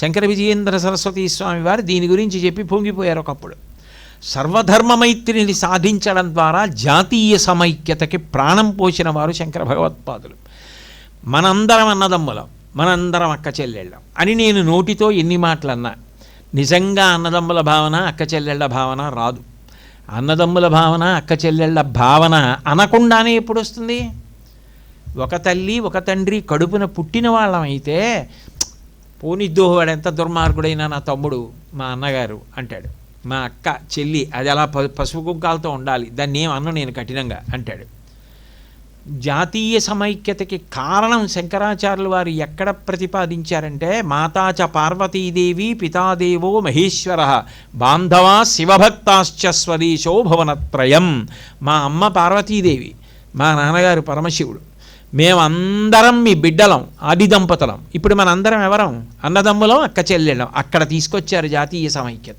శంకర విజయేంద్ర సరస్వతి స్వామి వారు దీని గురించి చెప్పి పొంగిపోయారు ఒకప్పుడు. సర్వధర్మ మైత్రిని సాధించడం ద్వారా జాతీయ సమైక్యతకి ప్రాణం పోసిన వారు శంకర భగవత్పాదులు. మనందరం అన్నదమ్ములం మనందరం అక్క చెల్లెళ్ళం. అని నేను నోటితో ఎన్ని మాటలు అన్నా నిజంగా అన్నదమ్ముల భావన అక్క చెల్లెళ్ళ భావన రాదు. అన్నదమ్ముల భావన అక్క చెల్లెళ్ళ భావన అనకుండానే ఎప్పుడు వస్తుంది? ఒక తల్లి ఒక తండ్రి కడుపున పుట్టిన వాళ్ళమైతే అయితే వాడు ఎంత దుర్మార్గుడైనా నా తమ్ముడు మా అన్నగారు అంటాడు. మా అక్క చెల్లి అది అలా ప పసుపు కుంకాలతో ఉండాలి. దాన్ని ఏం అన్న నేను కఠినంగా అంటాడు. జాతీయ సమైక్యతకి కారణం శంకరాచార్యుల వారు ఎక్కడ ప్రతిపాదించారంటే మాతాచ పార్వతీదేవి పితాదేవో మహేశ్వర బాంధవా శివభక్తాశ్చ స్వదేశో భవనత్రయం. మా అమ్మ పార్వతీదేవి మా నాన్నగారు పరమశివుడు. మేమందరం మీ బిడ్డలం ఆది దంపతులం. ఇప్పుడు మనందరం ఎవరం? అన్నదమ్ములం అక్క చెల్లెళ్ళం. అక్కడ తీసుకొచ్చారు జాతీయ సమైక్యత.